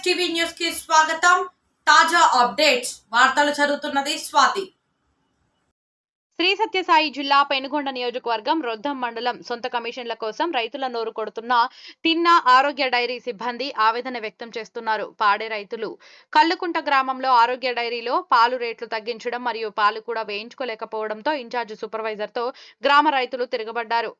నమస్కారం టీవీ న్యూస్కి స్వాగతం. తాజా అప్డేట్స్. వార్తలు చదువుతున్నది స్వాతి. శ్రీ సత్యసాయి జిల్లా పెనుగొండ నియోజకవర్గం రొద్దం మండలం సొంత కమిషన్ల కోసం రైతుల నోరు కొడుతున్న తిన్న ఆరోగ్య డైరీ సిబ్బంది ఆవేదన వ్యక్తం చేస్తున్నారు. పాడే రైతులు. కల్లుకుంట గ్రామంలో ఆరోగ్య డైరీలో పాలు రేట్లు తగ్గించడం మరియు పాలు కూడా వేయించుకోలేకపోవడంతో ఇన్ఛార్జ్ సూపర్వైజర్తో గ్రామ రైతులు తిరగబడ్డారు.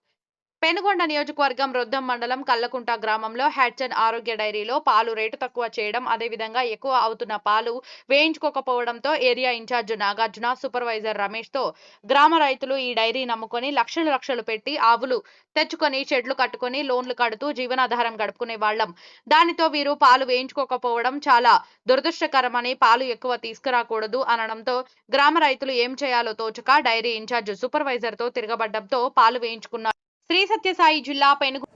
పెనుగొండ నియోజకవర్గం రొద్దం మండలం కల్లకుంట గ్రామంలో హ్యాడ్సన్ ఆరోగ్య డైరీలో పాలు రేటు తక్కువ చేయడం అదేవిధంగా ఎక్కువ అవుతున్న పాలు వేయించుకోకపోవడంతో area in charge Nagarjuna supervisor రమేష్తో గ్రామ రైతులు ఈ డైరీ నమ్ముకొని లక్షలు లక్షలు పెట్టి ఆవులు తెచ్చుకొని షెడ్లు కట్టుకొని లోన్లు కడుతూ జీవనాధారం గడుపుకునే వాళ్ళం. దానితో వీరు పాలు వేయించుకోకపోవడం చాలా దురదృష్టకరమని పాలు ఎక్కువ తీసుకురాకూడదు అనడంతో గ్రామ రైతులు ఏం చేయాలో తోచక డైరీ ఇన్ఛార్జ్ సూపర్వైజర్తో తిరగబడ్డంతో పాలు వేయించుకున్నారు. శ్రీ సత్యసాయి జిల్లా పెనుగు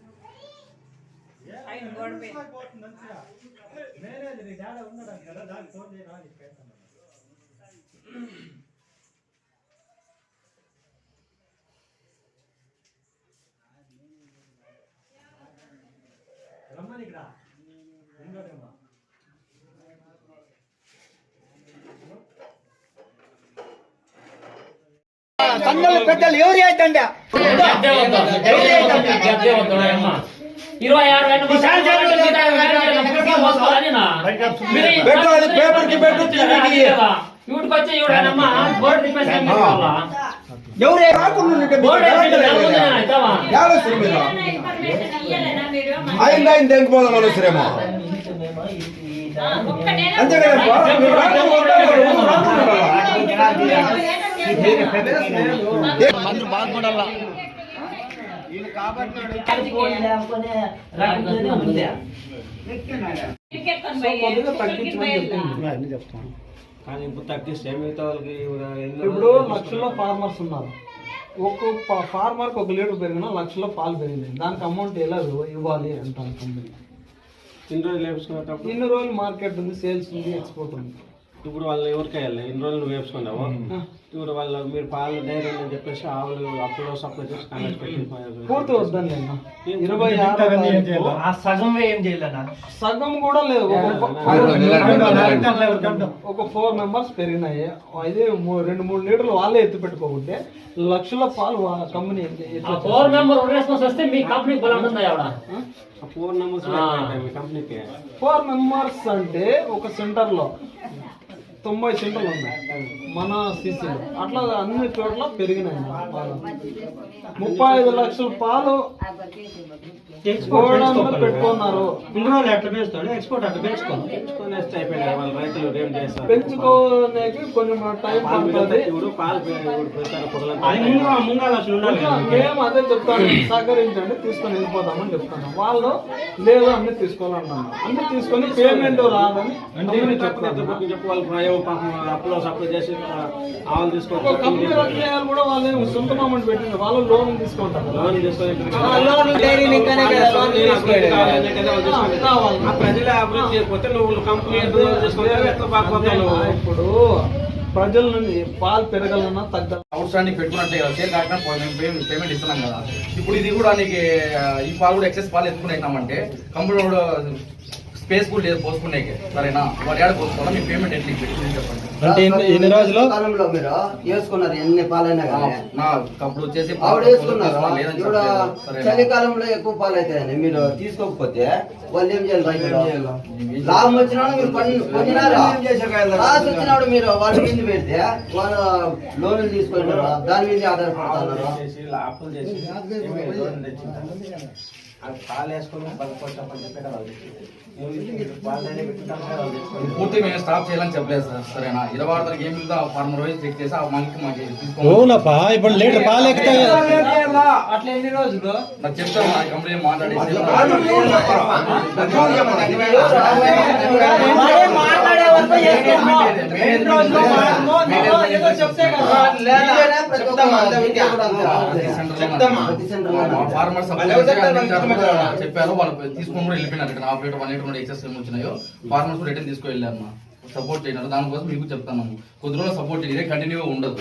సంఘాల పెద్దలు ఎవరు అయితండి ఇరవై ఆరు గంటలు పెట్రోల్ పేపర్ కి పెట్టు టీవీకి. ఇవిడికి వచ్చి ఇవిడేనమ్మా బోర్డు రిప్లేస్మెంట్ చేసుకోవాలా ఎవరు రాకుండా ఉంటే మీకు బోర్డు జరగదు వేసి కదా. అవుతావా? యావస్తులు మీరు ఆయన ఆయన దెంకపోదాం అనుసరేమో అంతే కదప్పా ఉండాలా? కానీ ఇప్పుడు తగ్గిస్తే లక్షల్లో ఫార్మర్స్ ఉన్నారు. ఒక్కొక్క ఫార్మర్కి ఒక లీటర్ పెరిగినా లక్షల్లో పాలు పెరిగినాయి. దానికి అమౌంట్ ఎలా ఇవ్వాలి అంటాను కంపెనీ ఇన్ని రోజులు వేసుకునేటప్పుడు ఇన్ని రోజులు మార్కెట్ ఉంది సేల్స్ ఉంది ఎక్స్పోర్ట్ ఉంది. ఇప్పుడు వాళ్ళు ఎవరికి వెళ్ళాలి ఇన్ని రోజులు నువ్వు వేసుకున్నావు ఇప్పుడు వాళ్ళు మీరు పాలు డైరీ అని చెప్పేసి ఆవులు అప్పుడు సప్లై చేసి కనెక్ట్ పెట్టి పూర్తి వద్దని నేను ఇరవై ఆరు తారీఖు ఆ సగం ఏం చేయలేనా సగం కూడా లేదు ఒక- ఫోర్ మెంబర్స్ పెరిగినాయి అదే మూ- రెండు మూడు లీటర్లు వాళ్ళే ఎత్తి పెట్టుకోకుంటే లక్షల పాలు కంపెనీ ఫోర్ మెంబర్ రెస్పాన్స్ వస్తే మీ కంపెనీ బలం ఉందా ఫోర్ నెంబర్స్ మీ కంపెనీకి ఫోర్ మెంబర్స్ అంటే ఒక సెంటర్లో తొంభై సెంటర్లు ఉన్నాయి మన సీసీలో. అట్లా అన్ని చోట్ల పెరిగినాయి పాలు. ముప్పై ఐదు లక్షల పాలు గోడౌన్లో పెట్టుకున్నారు. ఎట్లా పెంచుతాడు? ఎక్స్పోర్ట్ అట్లా పెంచుకోవాలి పెంచుకునేస్తే అయిపోయింది వాళ్ళ రైతులు ఏం చేస్తారు? పెంచుకోనేకి కొంచెం టైం పడుతుంది. ఇప్పుడు పాలు ముంగాలు. మేము అదే చెప్తాను సహకరించండి తీసుకొని వెళ్ళిపోదామని చెప్తాను. వాళ్ళు లేదు అన్ని తీసుకోవాలన్నాను అన్ని తీసుకొని పేమెంట్ రాదని చెప్తాను చెప్పు చెప్పు వాళ్ళు భయం పాపం అప్పులో సప్లై చేసి ఆ, ఆవులు ఒక తీసుకొని కంపెనీ రన్ చేయాలి కూడా వాళ్ళు ఏమి సొంత అమౌంట్ పెట్టింది వాళ్ళు లోన్ తీసుకుంటారు కదా. లోన్ తీసుకొని కావాలి. ఆ ప్రజల అభివృద్ధి నువ్వు కంపెనీ? ఇప్పుడు ప్రజల నుండి పాలు పెరగాలన్నా తగ్గాలి అవుట్ స్టాండింగ్ పెట్టుకున్నట్టే కదా కాకుండా పేమెంట్ ఇస్తున్నాం కదా ఇప్పుడు ఇది కూడా నీకు ఈ పాలు కూడా ఎక్సెస్ పాలు ఎత్తుకునేసినామంటే కంపెనీ కూడా స్పేస్ కూడా లేదు పోసుకునే సరేనా? వాడు ఏడ పోసుకోవాలా మీ పేమెంట్ ఎట్లా పెట్టి చెప్పండి? అంటే ఎన్ని- ఎన్ని రోజులు కాలంలో మీరు వేసుకున్నారు ఎన్ని పాలైనా కానీ. నా అప్పుడు వచ్చేసి ఆవిడ వేసుకున్నారు లేదని ఇప్పుడు చెప్పలేదు. సరేనా? చలికాలంలో ఎక్కువ పాలు అవుతాయని మీరు తీసుకోకపోతే వాళ్ళు ఏం చేయాలి రైతులు లాభం వచ్చినాడు మీరు లాస్ వచ్చినాడు మీరు వాళ్ళ మీద పెడితే వాళ్ళు లోన్లు తీసుకుంటారు దాని మీద ఆధారపడుతున్నారు పాలు వేసుకొని కదా తెచ్చుకొని. పూర్తి మేము స్టాప్ చేయాలని చెప్పలేదు సార్. సరేనా? ఇరవై ఆరు ఆ ఫార్మర్ వైజ్ చెక్ చేసి ఆ మనకి మాకు తీసుకోమని అవునప్పా ఇప్పుడు లీటర్ పాలు ఎక్కుతాయి. అట్లా ఎన్ని రోజులు? నాకు చెప్తాను కంపెనీ మాట్లాడేసి. చెప్తే చెప్పారు వాళ్ళు తీసుకొని కూడా వెళ్ళిపోయినారు. ఇక్కడ half litre one litre excess ఏమి వచ్చినాయో ఫార్మర్స్ రిటర్న్ తీసుకువెళ్ళారు సపోర్ట్ చేయడం దానికోసం మీకు చెప్తాను కొద్ది రోజులు సపోర్ట్ చేయండి ఇదే కంటిన్యూ ఉండదు.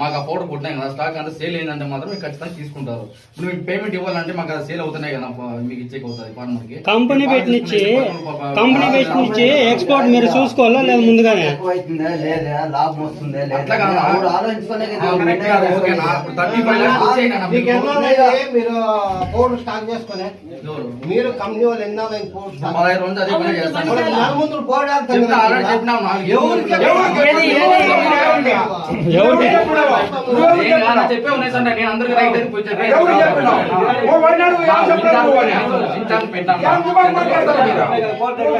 మాకు ఆ పౌడర్ కొట్టినాయి కదా. స్టాక్ అంతా సేల్ అయిందంటే మాత్రం ఖచ్చితంగా తీసుకుంటారు. ఇప్పుడు మీకు పేమెంట్ ఇవ్వాలంటే మాకు అది సేల్ అవుతున్నాయి కదా. మీకు ఇచ్చేకి అవుతుంది కంపెనీ పెట్టినిచ్చి కంపెనీ పెట్టినిచ్చి ఎక్స్పోర్ట్ మీరు చూసుకోవాలా లేదా ముందుగానే? లేదా? లాభం వస్తుందా? లేదా? అట్లా కాదా? అప్పుడు ఆలోచించుకునే కదా. ఆ, కరెక్ట్ కాదు, ఓకేనా? ఇప్పుడు 35 lakhs వచ్చాయి కదా మీకు మీకు. ఎన్నో అయితే మీరు పౌడర్ స్టాక్ చేసుకునే ఎవరు? మీరు కంపెనీ వాళ్ళు ఎన్నో పౌడర్ స్టాక్ ముందు పౌడర్ చెప్పే ఉన్నాయి సార్ నేను అందరికి రైట్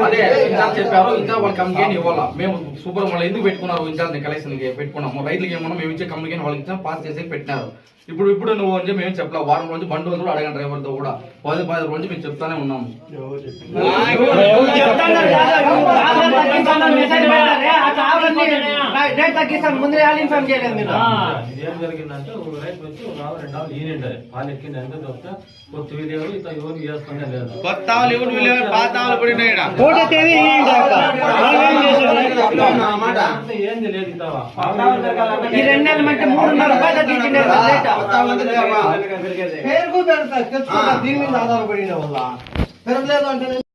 అదే ఇన్ఛార్జ్ చెప్పారు ఇన్ఛార్జ్ వాళ్ళ కంపెనీ ఇవ్వాలా? మేము సూపర్ వాళ్ళు ఎందుకు పెట్టుకున్నారు? ఇన్ఛార్జ్ కలెక్షన్ పెట్టుకున్నాము. రైతులకి ఏమన్నా మేము ఇచ్చే కంపెనీ వాళ్ళకి ఇచ్చాం పాస్ చేసి పెట్టినారు. ఇప్పుడు ఇప్పుడు నువ్వు అని చెప్పి మేము చెప్పలా వారం రోజు బండి రోజు కూడా అడగండి డ్రైవర్తో కూడా. పది పది రోజు మేము చెప్తానే ఉన్నాము ఏం జరిగిందంటే ఒక రైతు వచ్చి ఒక ఆవు రెండు ఆవులు ఈనిండే పాలు ఎక్కింది ఎంత చెప్తే కొత్త వీడియో ఇత ఎవరు చేసుకునే లేదు. కొత్త ఆవులు ఎవరు వీళ్ళు పాత ఆవులు పడినాయి ఏంది లేదు ఇతవా. ఈ రెండు నెలల మధ్య మూడున్నర రూపాయలు తగ్గించిండే కదా రేట్. పేరుకు పెడతారు తెలుసుకుంటా దీని మీద ఆధారపడిన వల్ల పెరగలేదు అంటే